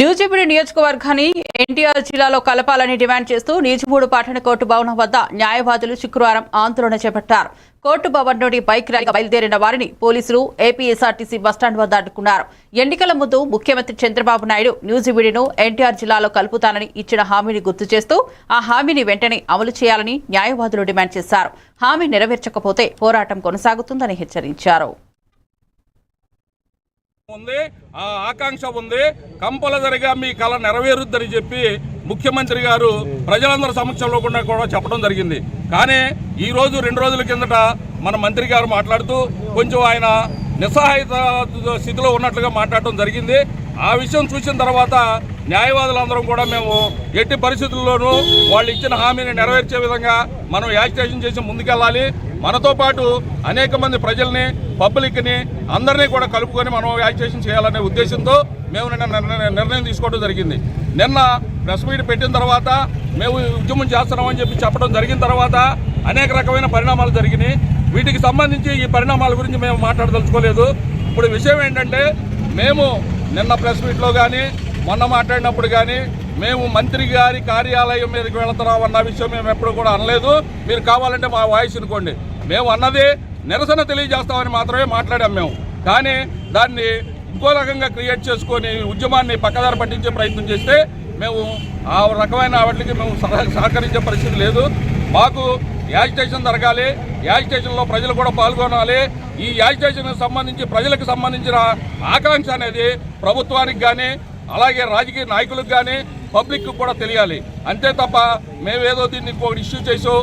న్యూజిబీడి నియోజకవర్గాన్ని ఎన్టీఆర్ జిల్లాలో కలపాలని డిమాండ్ చేస్తూ నిజమూడు పట్టణ కోర్టు భవనం వద్ద న్యాయవాదులు శుక్రవారం ఆందోళన చేపట్టారు. కోర్టు భవన్ నుండి బైక్ ర్యాలీగా బయలుదేరిన వారిని పోలీసులు ఏపీఎస్ఆర్టీసీ బస్టాండ్ వద్ద అడ్డుకున్నారు. ఎన్నికల ముందు ముఖ్యమంత్రి చంద్రబాబు నాయుడు న్యూజిబీడిను ఎన్టీఆర్ జిల్లాలో కలుపుతానని ఇచ్చిన హామీని గుర్తు చేస్తూ ఆ హామీని వెంటనే అమలు చేయాలని న్యాయవాదులు డిమాండ్ చేశారు. హామీ నెరవేర్చకపోతే పోరాటం కొనసాగుతుందని హెచ్చరించారు. ఉంది ఆ ఆకాంక్ష ఉంది. కంపల్సరిగా మీ కళ నెరవేరుద్దని చెప్పి ముఖ్యమంత్రి గారు ప్రజలందరి సమక్షంలో కూడా కూడా చెప్పడం జరిగింది. కానీ ఈ రోజు రెండు రోజుల కిందట మన మంత్రి గారు మాట్లాడుతూ కొంచెం ఆయన నిస్సహాయత స్థితిలో ఉన్నట్లుగా మాట్లాడటం జరిగింది. ఆ విషయం చూసిన తర్వాత న్యాయవాదులందరం కూడా మేము ఎట్టి పరిస్థితుల్లోనూ వాళ్ళు ఇచ్చిన హామీని నెరవేర్చే విధంగా మనం యాజిటేషన్ చేసి ముందుకెళ్ళాలి. మనతో పాటు అనేక మంది ప్రజల్ని పబ్లిక్ని అందరినీ కూడా కలుపుకొని మనం యాజిటేషన్ చేయాలనే ఉద్దేశంతో మేము నిన్న నిర్ణయం తీసుకోవడం జరిగింది. నిన్న ప్రెస్ మీట్ పెట్టిన తర్వాత మేము ఉద్యమం చేస్తున్నామని చెప్పి చెప్పడం జరిగిన తర్వాత అనేక రకమైన పరిణామాలు జరిగినాయి. వీటికి సంబంధించి ఈ పరిణామాల గురించి మేము మాట్లాడదలుచుకోలేదు. ఇప్పుడు విషయం ఏంటంటే మేము నిన్న ప్రెస్ మీట్లో కానీ మొన్న మాట్లాడినప్పుడు కానీ మేము మంత్రి గారి కార్యాలయం మీదకి వెళుతున్నాం అన్న విషయం మేము ఎప్పుడు కూడా అనలేదు. మీరు కావాలంటే మా వాయిస్ అనుకోండి మేము అన్నది నిరసన తెలియజేస్తామని మాత్రమే మాట్లాడాం మేము. కానీ దాన్ని ఇంకో రకంగా క్రియేట్ చేసుకొని ఉద్యమాన్ని పక్కదారి పట్టించే ప్రయత్నం చేస్తే మేము ఆ రకమైన వాటికి మేము సహకరించే పరిస్థితి లేదు. మాకు యాజిటేషన్ జరగాలి. యాజిటేషన్లో ప్రజలు కూడా పాల్గొనాలి. ఈ యాజిటేషన్కి సంబంధించి ప్రజలకు సంబంధించిన ఆకాంక్ష అనేది ప్రభుత్వానికి కానీ అలాగే రాజకీయ నాయకులకు కానీ పబ్లిక్ కూడా తెలియాలి. అంతే తప్ప మేమేదో దీన్ని ఇంకొకటి ఇష్యూ చేసో